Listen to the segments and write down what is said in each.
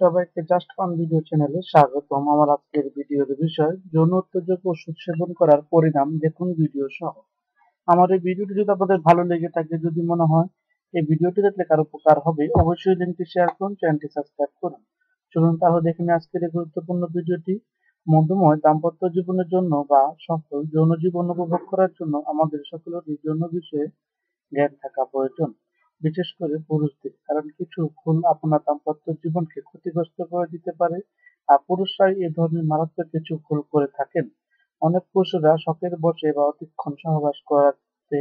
সবাইকে just fun video চ্যানেলে স্বাগতম। আমার আজকের ভিডিওর বিষয়, যৌন উত্তেজক ওষুধ সেবন করার পরিণাম দেখুন ভিডিও সহ। আমার এই ভিডিওটি যদি আপনাদের ভালো লেগে থাকে, যদি মনে হয় এই ভিডিওটি দেখলে কারও উপকার হবে, অবশ্যই লিঙ্কটি শেয়ার করুন চ্যানেলটি সাবস্ক্রাইব করুন। চলুন তাহলে দেখে আজকের এই গুরুত্বপূর্ণ ভিডিওটি মধুময় দাম্পত্য জীবনের জন্য বা সফল যৌন জীবন উপভোগ করার জন্য আমাদের সকলের যৌন বিষয়ে জ্ঞান থাকা প্রয়োজন। বিশেষ করে পুরুষদের, কারণ কিছু ভুল আপনার দাম্পত্য জীবনকে ক্ষতিগ্রস্ত করে দিতে পারে, আর পুরুষরাই এ ধরনের মারাত্মক কিছু ভুল করে থাকেন। অনেক পুরুষরা শখের বসে বা অতিক্ষণ সহবাস করাতে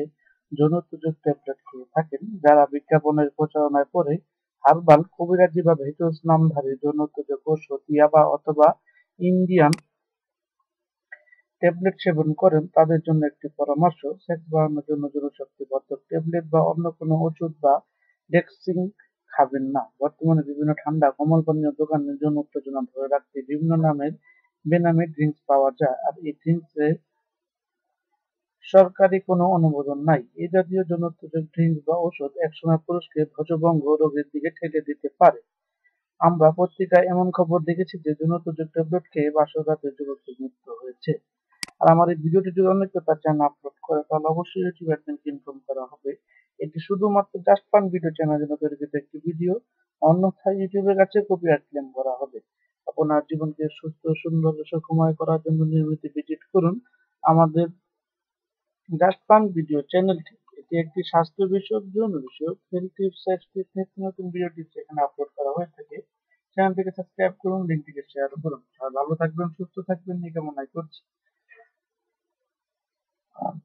যৌন উত্তেজক ট্যাবলেট খেয়ে থাকেন, যারা বিজ্ঞাপনের প্রচারণায় পড়ে হারবাল কবিরাজি বা ভেটোস নামধারী যৌন উত্তেজক ওষুধ ইয়াবা অথবা ইন্ডিয়ান ট্যাবলেট সেবন করেন, তাদের জন্য একটি পরামর্শ, সেক্স বাড়ানোর জন্য জনশক্তিবর্ধক ট্যাবলেট বা অন্য কোনো ওষুধ বা ডেক্সিং খাবেন না। বর্তমানে বিভিন্ন ঠান্ডা কোমল পানীয় দোকানের জন্য উত্তেজনা ধরে রাখতে বিভিন্ন নামের বেনামে ড্রিঙ্কস পাওয়া যায়। আর এই ড্রিঙ্কসে সরকারি কোনো অনুমোদন নাই। এই জাতীয় জনপ্রিয় ড্রিঙ্কস বা ওষুধ একসময় পুরুষকে ধ্বজভঙ্গ রোগের দিকে ঠেলে দিতে পারে। আমরা পত্রিকায় এমন খবর দেখেছি যে জনপ্রিয় ট্যাবলেট খেয়ে বাসর রাতে যুবকের মৃত্যু হয়েছে। আর আমার এই ভিডিওটি যদি অন্য কেউ তার চ্যানেল আপলোড করে, তাহলে অবশ্যই ইউটিউব অ্যাডমিনকে ইনফর্ম করা হবে। এটি শুধুমাত্র জাস্ট ফান ভিডিও চ্যানেল জন্য তৈরিকৃত একটি ভিডিও অন্যথায় ইউটিউবের কাছে কপিরাইট ক্লেম করা হবে। আপনার জীবনকে সুস্থ, সুন্দর, সুখময় করার জন্য নিয়মিত ভিজিট করুন। আমাদের জাস্ট ফান ভিডিও চ্যানেলটি এটি একটি স্বাস্থ্য বিষয়ক, যৌন বিষয়ক হেলথ টিপস নিত্য নতুন ভিডিও টিপস এখানে আপলোড করা হয়ে থাকে। চ্যানেলটিকে সাবস্ক্রাইব করুন লিঙ্কটিকে শেয়ার করুন। ভালো থাকবেন, সুস্থ থাকবেন এই কামনাই করছি। Um,